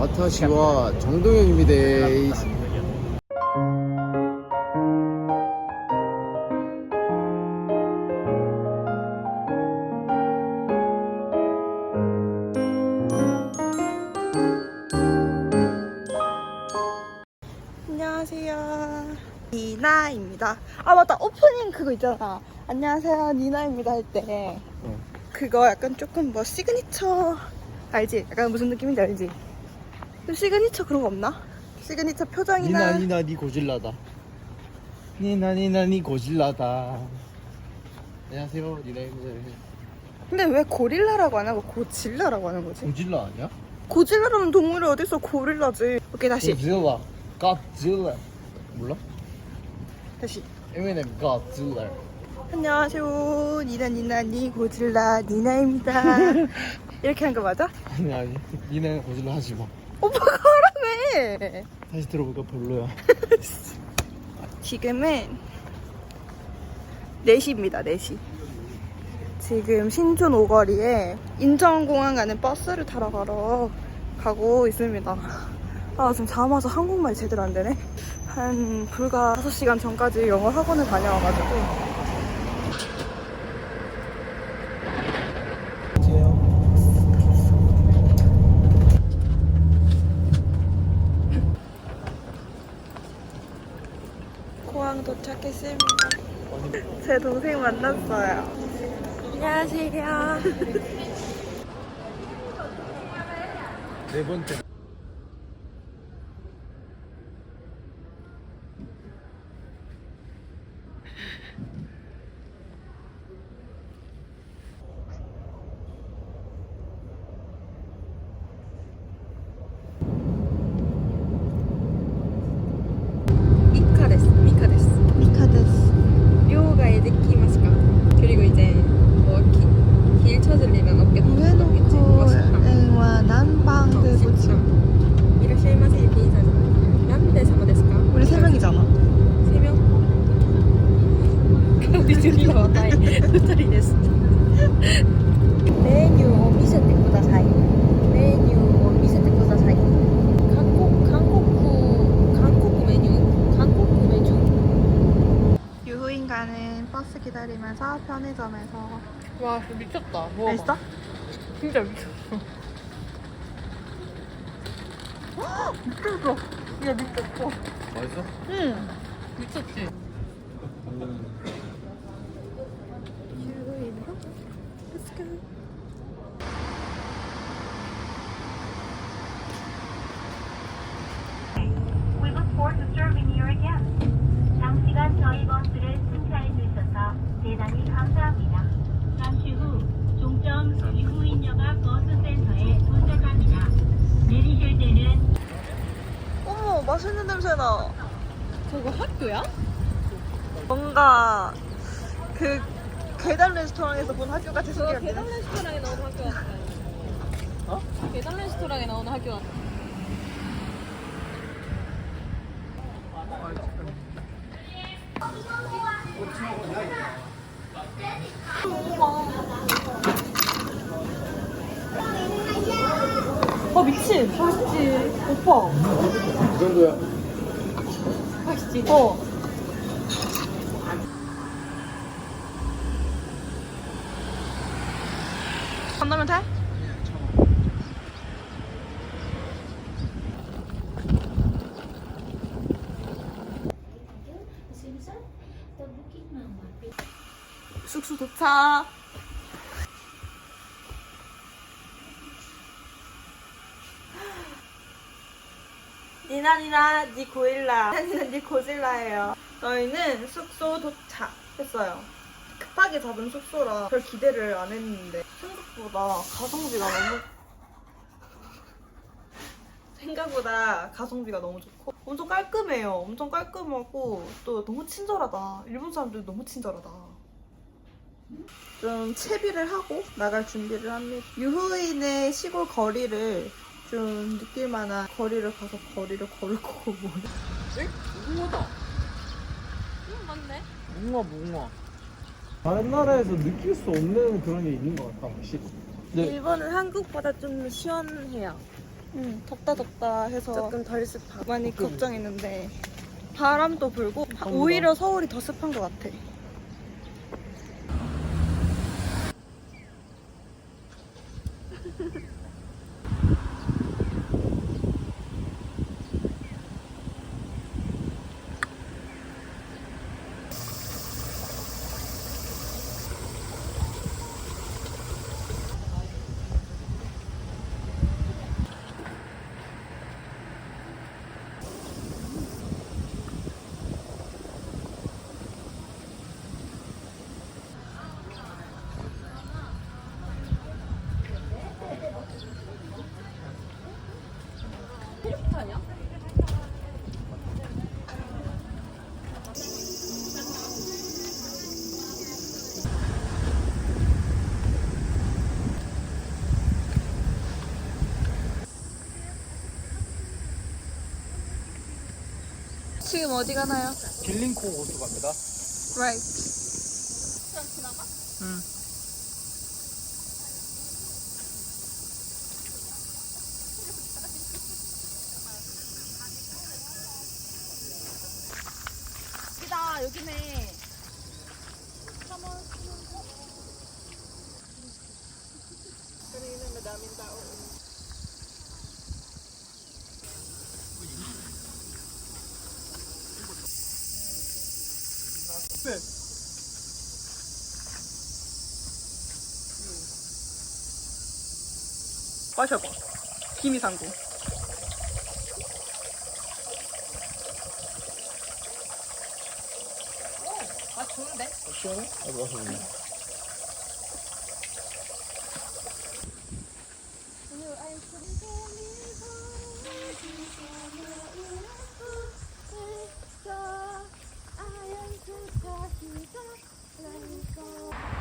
와타시와 정동영입니다. 안녕하세요. 니나입니다. 아 맞다 오프닝 그거 있잖아. 안녕하세요 니나입니다 할 때. 어. 그거 약간 조금 뭐 시그니처 알지? 약간 무슨 느낌인지 알지? 좀 시그니처 그런 거 없나? 시그니처 표정이나 니나 니나 니 고질라다. 니나 니나 니 고질라다. 안녕하세요 니나입니다. 근데 왜 고릴라라고 안 하고 고질라라고 하는 거지? 고질라 아니야? 고질라라는 동물이 어딨어 고릴라지. 오케이 다시 고질라. 갓질라. 몰라? 다시. M&M 갓질라. 안녕하세요 니나 니나 니 고질라 니나입니다. 이렇게 한 거 맞아? 아니 아니 니네 고질라 하지 마. 오빠가 하라며. 다시 들어보니까 별로야. 지금은 4시입니다, 4시. 지금 신촌 오거리에 인천공항 가는 버스를 타러 가러 가고 있습니다. 아, 지금 자마자 한국말이 제대로 안 되네? 한 불과 5시간 전까지 영어 학원을 다녀와가지고. 공항 도착했습니다. 제 동생 만났어요. 안녕하세요. 네 번째. 와 진짜 미쳤다 먹어봐 맛있어? 진짜 미쳤어 미쳤어. 야 미쳤어. 맛있어? 응. 미쳤지 Let's go. We look forward to serving you again. 장시간 저희 버스를 승차해 주셔서 대단히 감사합니다. 잠시 후 종점 유후인역앞 버스센터에 도착합니다. 내리실 때는 어머 맛있는 냄새 나. 저거 학교야? 뭔가 그 계단 레스토랑에서 본 학교 같은 저거 생각이 계단 나. 레스토랑에 나오는 학교 같아 어? 계단 레스토랑에 나오는 학교 같아 어 미친. 맛있지. 오빠. 그 정도야. 맛있지? 어. 건너면 돼? 숙소 도착. 니나 니나 니 고일라. 니나 니나 니 고질라예요. 저희는 숙소 도착했어요. 급하게 잡은 숙소라 별 기대를 안 했는데 생각보다 가성비가 너무 생각보다 가성비가 너무 좋고 엄청 깔끔해요. 엄청 깔끔하고 또 너무 친절하다. 일본 사람들 너무 친절하다. 좀 채비를 하고 나갈 준비를 합니다. 유후인의 시골 거리를 좀 느낄 만한 거리를 가서 거리를 걸을 거고 뭐 무궁화다 응 맞네 뭉아 뭉아. 다른 나라에서 느낄 수 없는 그런 게 있는 것 같아 확실히. 네. 일본은 한국보다 좀 시원해요. 응, 덥다 덥다 해서 조금 덜 습하고 많이 걱정했는데 바람도 불고 덥다. 오히려 서울이 더 습한 것 같아. 지금 어디 가나요? 길링코 호수 갑니다. Right. 응. 여기다 여기네. 마셔봐. 김이상구. 아 좋은데? 시원해? 나도 마셔보네. 아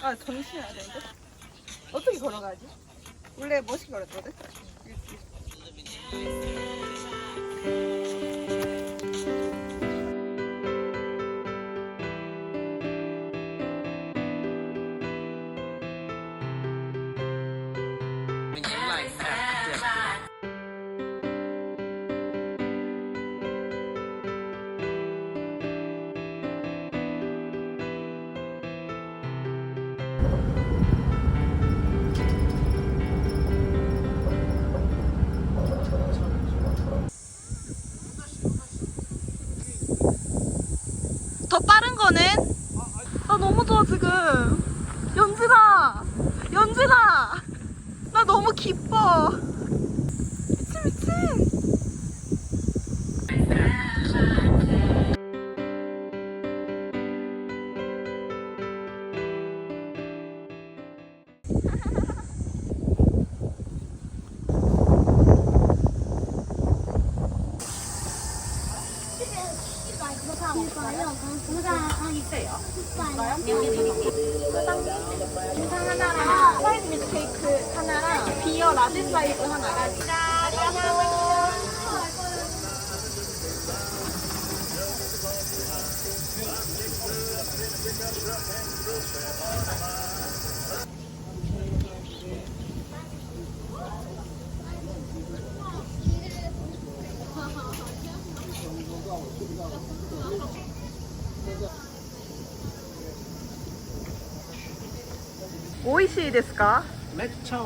정신이 안 되는데? 어떻게 걸어가지? 원래 멋있게 걸었거든? 더 빠른 거는? 나 너무 좋아 지금 연진아 연진아 나 너무 기뻐 미친 미친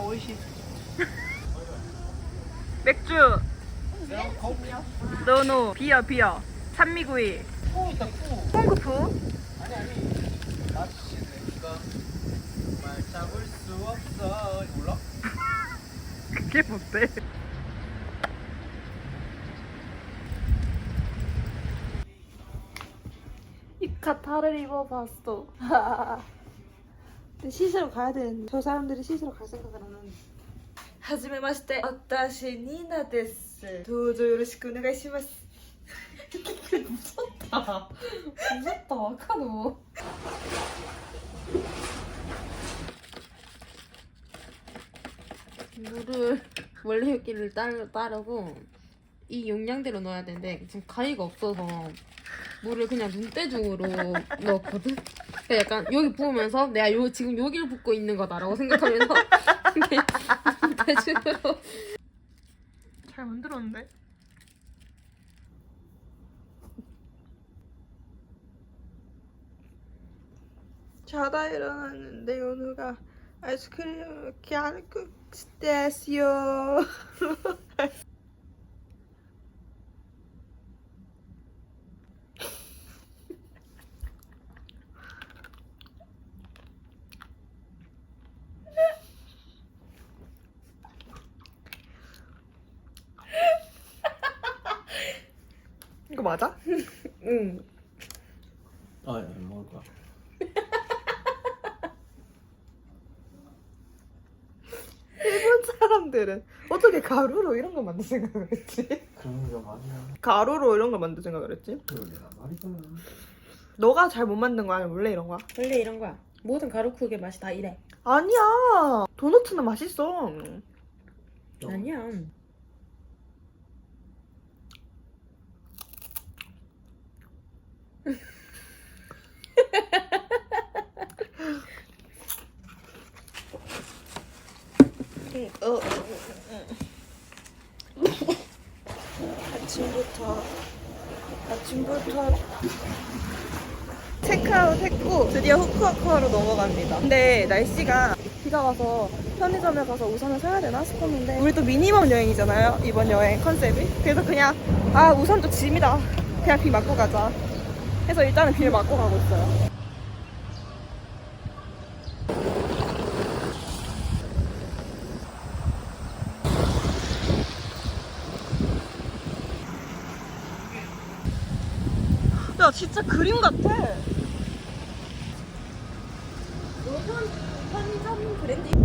오이시. 맥주 노노 비어 비어 산미구이 코 있다 코. 홍구푸 아니 아니. 낚시 내가 말 잡을 수 없어. 몰라? 그게 뭔데? 이 카타를 입어봤어. 근데 시시로 가야 되는데 저 사람들이 시시로 갈 생각을 안 하는데. 하지메 마시테 아타시 니나 데스. 도저 요로시쿠 오네가이시마스. 무섭다. 무섭다. 아카노. 물을 원래 여기를 따르, 따르고 이 용량대로 넣어야 되는데 지금 가위가 없어서 물을 그냥 눈대중으로 넣었거든? 그러니까 약간 여기 부으면서 내가 요 지금 여기를 붓고 있는 거다라고 생각하면서 대- 대충으로 잘 만들었는데? 자다 일어났는데 연우가 아이스크림을 이렇게 안고 스테시 맞아? 응 아, 안 먹을 거야. 일본 사람들은 어떻게 가루로 이런 거 만들 생각을 했지? 그런 거 아니야. 가루로 이런 거 만들 생각을 했지? 그러게. 너가 잘 못 만든 거 아니야? 원래 이런 거야? 원래 이런 거야 모든 가루쿡의 맛이 다 이래 아니야 도너츠는 맛있어 아니야 아침부터 아침부터 체크아웃 했고 드디어 후쿠오카로 넘어갑니다. 근데 날씨가 비가 와서 편의점에 가서 우산을 사야 되나 싶었는데 우리 또 미니멈 여행이잖아요 이번 여행 컨셉이. 그래서 그냥 아 우산도 짐이다. 그냥 비 맞고 가자. 해서 일단은 비를 맞고 가고 있어요. 야 진짜 그림 같아. 편의점 브랜드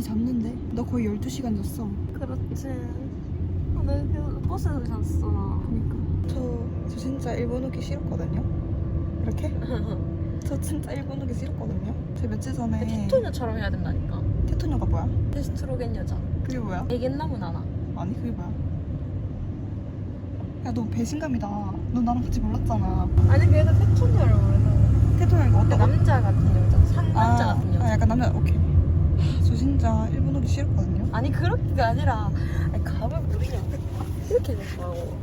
많이 잤는데? 너 거의 12시간 잤어. 그렇지 오늘 그 버스에서 잤어 그니까. 저, 저 진짜 일본 오기 싫었거든요. 이렇게? 저 진짜 일본 오기 싫었거든요. 저 며칠 전에 테토녀처럼 해야 된다니까 테토녀가 뭐야? 테스트로겐 여자 그게 뭐야? 애견나무 나나 아니 그게 뭐야? 야 너 배신감이다. 너 나랑 같이 몰랐잖아. 아니 그래도 테토녀를 모르는 테토녀가 어떤 거? 남자 같은 여자 상남자 같은 여자 아 약간 남자 진짜 일본 오기 싫었거든요. 아니 그렇게가 아니라 아니 감을 모르냐 이렇게 됐다고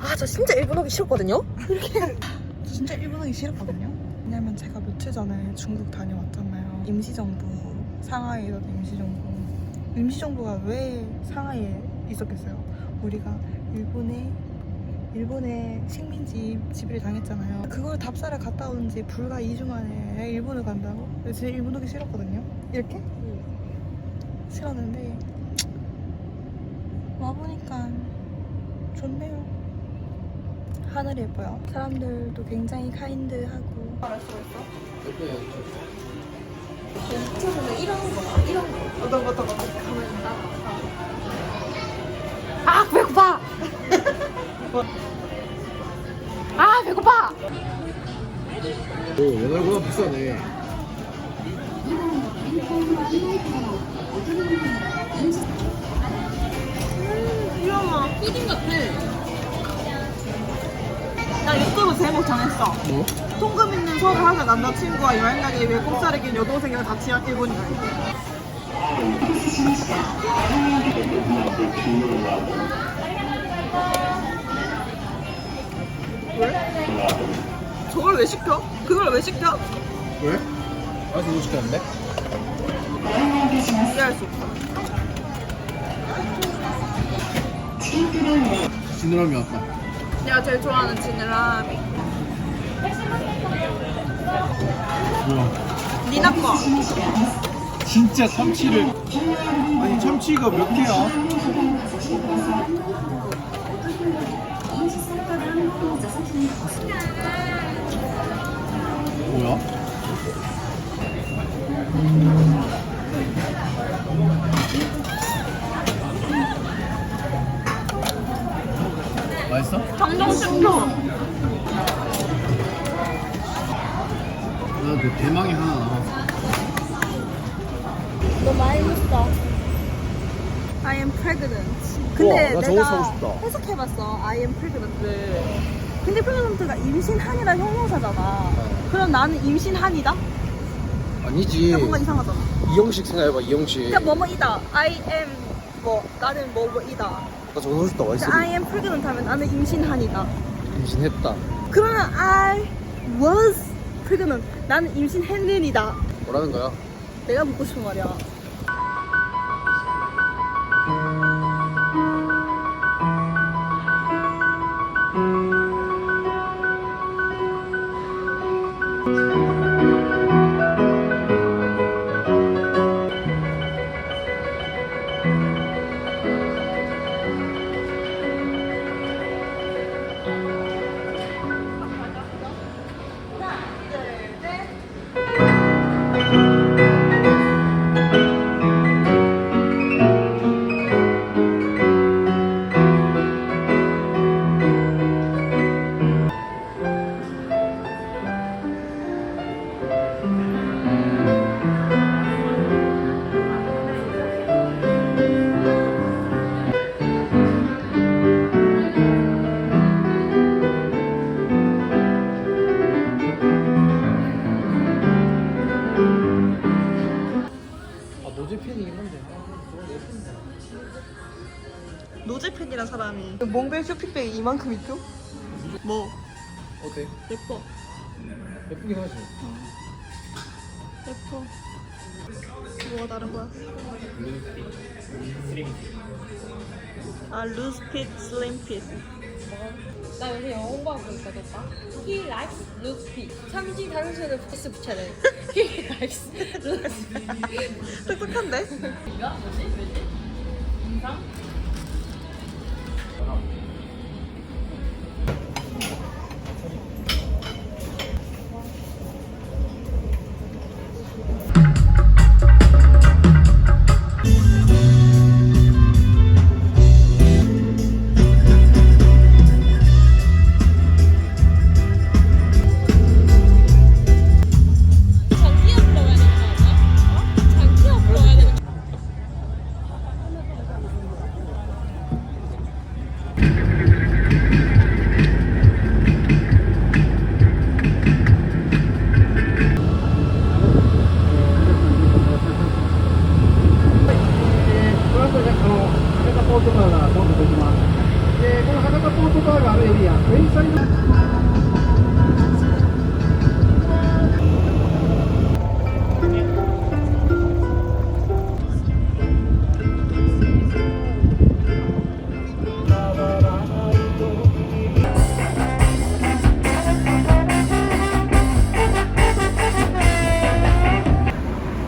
아 저 진짜 일본 오기 싫었거든요 저 진짜 일본 오기 싫었거든요. 왜냐면 제가 며칠 전에 중국 다녀왔잖아요. 임시정부 상하이에 있었던 임시정부. 임시정부가 왜 상하이에 있었겠어요? 우리가 일본에 일본에 식민지 지배를 당했잖아요. 그걸 답사를 갔다 온 지 불과 2주 만에 일본을 간다고? 제가 일본 오기 싫었거든요. 이렇게? 싫었는데 와보니까 좋네요. 하늘이 예뻐요. 사람들도 굉장히 카인드하고. 저는 이런 거 이런 거 어떤 거 어떤 거? 아 배고파 아 배고파 오, 옛날보다 비싸네. 귀여워. 푸딩 같아 나 유튜브 제목 정했어. 뭐? 통금 있는 서울 하는 남자친구와 여행 가기 위해 공짜를 낀 여동생이랑 같이 한 일본인 가기. 왜? 저걸 왜 시켜? 그걸 왜 시켜? 왜? 아직 못 시켰는데? 이해할 수 없어. 지느러미 왔다. 내가 제일 좋아하는 지느러미. 뭐야? 니나 거. 진짜 참치를. 아니, 참치가 몇 개야? 뭐야? 맛 내가 사고 싶다. 해석해봤어. I am pregnant를. 근데 pregnant가 임신한이라 형용사잖아. 그럼 나는 임신한이다? 아니지. 그러니까 뭔가 이상하잖아. 이형식 생각해봐 이형식. 그러니까 뭐뭐이다. I am 뭐 나는 뭐뭐이다. 나 저거 싶다 와이스. I am pregnant 하면 나는 임신한이다. 임신했다. 그러면 I was pregnant. 나는 임신했는이다. 뭐라는 거야? 내가 묻고 싶은 말이야. 노제팬이란 사람이 몽벨 쇼핑백이 이만큼 있죠? 뭐 어때? 예뻐 예쁘긴 하지. 예뻐 뭐가 다른 거야? 아 루스핏 슬림핏 나 요새 영어 공부하고 있거든, 오빠. He likes loose pig. 참지 단순을 포스 붙여야 돼. He likes loose pig. 똑똑한데? 이거 뭐지? 뭐지? 인상?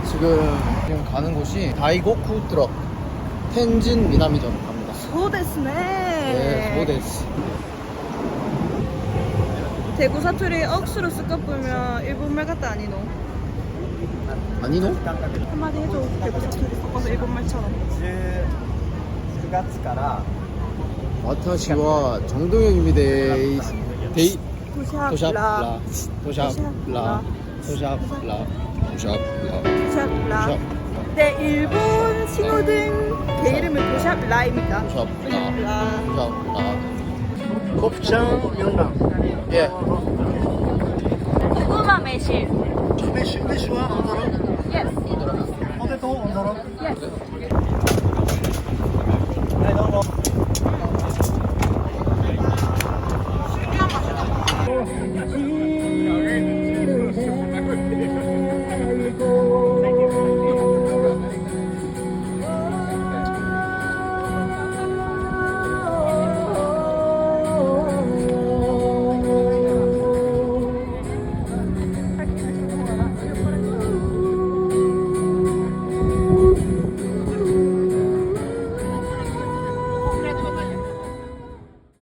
지금 지금 가는 곳이 다이고쿠 트럭 텐진 미나미점 갑니다. 소데스네 네, 소데스. 대구 사투리 억수로 쓱까보면 일본말 같다 아니노? 아니노? 한마디 해줘 대구 사투리 섞어서 일본말처럼 9月から、 와타시와 정동영입니다. 데이 도샵 도샵 라 라 도샵 라 도샵 라 도샵 라 도샵 라 도샵 네 일본 친구들 제 이름은 도샵라입니다. 도샵라. 도샵라. 곱창 연남. 예. 고구마 매실. 매실 매실과 한번. Yes.